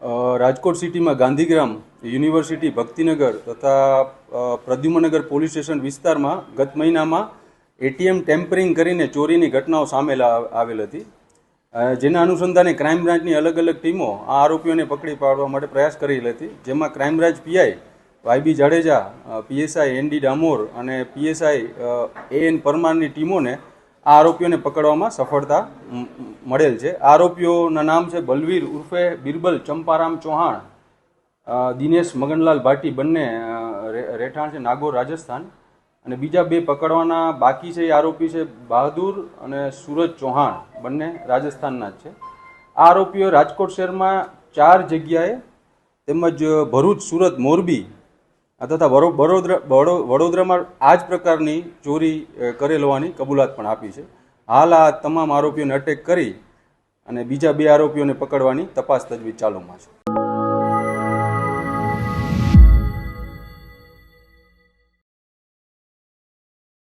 રાજકોટ સિટીમાં ગાંધીગ્રામ, યુનિવર્સિટી, ભક્તિનગર તથા Pradyuman Nagar police station વિસ્તારમાં ગત મહિનામાં એટીએમ ટેમ્પરિંગ કરીને ચોરીની ઘટનાઓ સામેલ આવેલ હતી. જેના અનુસંધાને ક્રાઇમ બ્રાન્ચની અલગ અલગ ટીમો આ આરોપીઓને પકડી પાડવા માટે પ્રયાસ કરેલ હતી. જેમાં crime branch PI YB Jadeja PSI ND Damor અને પીએસઆઈ એ એન પરમારની ટીમોને આ આરોપીઓને પકડવામાં સફળતા મળેલ છે. આરોપીઓના નામ છે બલવીર ઉર્ફે બિરબલ ચંપારામ ચૌહાણ. દિનેશ મગનલાલ ભાટી બંને રહેઠાણ છે નાગોર રાજસ્થાન. અને બીજા બે પકડવાના બાકી છે એ આરોપી છે બહાદુર અને સુરજ ચૌહાણ. બંને રાજસ્થાનના જ છે. આ આરોપીઓ રાજકોટ શહેરમાં ચાર જગ્યાએ તેમજ ભરૂચ સુરત મોરબી તથા વડો- વડોદરા વડોદરામાં આ જ પ્રકારની ચોરી કરેલ હોવાની કબૂલાત પણ આપી છે. હાલ આ તમામ આરોપીઓને અટેક કરી અને બીજા બે આરોપીઓને પકડવાની તપાસ તજવીજ ચાલુમાં છે.